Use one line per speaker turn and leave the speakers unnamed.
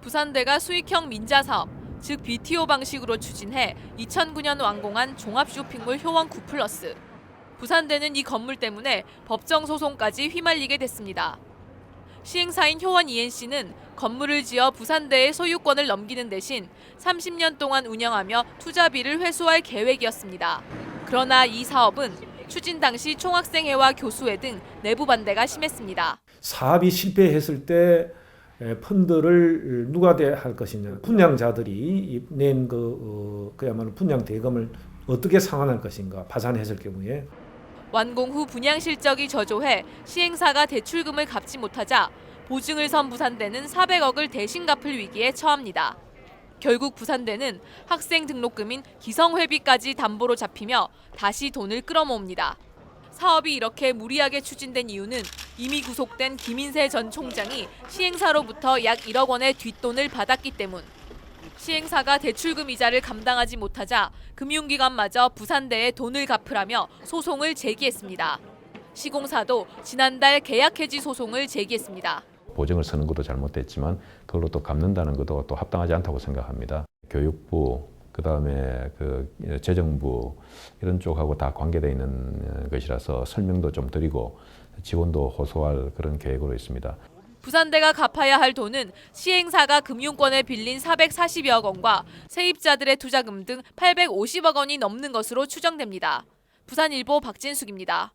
부산대가 수익형 민자 사업, 즉 BTO 방식으로 추진해 2009년 완공한 종합 쇼핑몰 효원 9 플러스. 부산대는 이 건물 때문에 법정 소송까지 휘말리게 됐습니다. 시행사인 효원 ENC는 건물을 지어 부산대의 소유권을 넘기는 대신 30년 동안 운영하며 투자비를 회수할 계획이었습니다. 그러나 이 사업은 추진 당시 총학생회와 교수회 등 내부 반대가 심했습니다.
사업이 실패했을 때 에, 펀드를 누가 대- 할 것이냐 분양자들이 낸그 어, 그야말로 분양 대금을 어떻게 상환할 것인가 파산했을 경우에
완공 후 분양 실적이 저조해 시행사가 대출금을 갚지 못하자 보증을 선 부산대는 400억을 대신 갚을 위기에 처합니다. 결국 부산대는 학생 등록금인 기성회비까지 담보로 잡히며 다시 돈을 끌어모읍니다. 사업이 이렇게 무리하게 추진된 이유는 이미 구속된 김인세 전 총장이 시행사로부터 약 1억 원의 뒷돈을 받았기 때문. 시행사가 대출금 이자를 감당하지 못하자 금융기관마저 부산대에 돈을 갚으라며 소송을 제기했습니다. 시공사도 지난달 계약 해지 소송을 제기했습니다.
보증을 서는 것도 잘못됐지만 그걸로 또 갚는다는 것도 또 합당하지 않다고 생각합니다. 교육부 그다음에 그 재정부 이런 쪽하고 다 관계되어 있는 것이라서 설명도 좀 드리고 지원도 호소할 그런 계획으로 있습니다.
부산대가 갚아야 할 돈은 시행사가 금융권에 빌린 440여 원과 세입자들의 투자금 등 850억 원이 넘는 것으로 추정됩니다. 부산일보 박진숙입니다.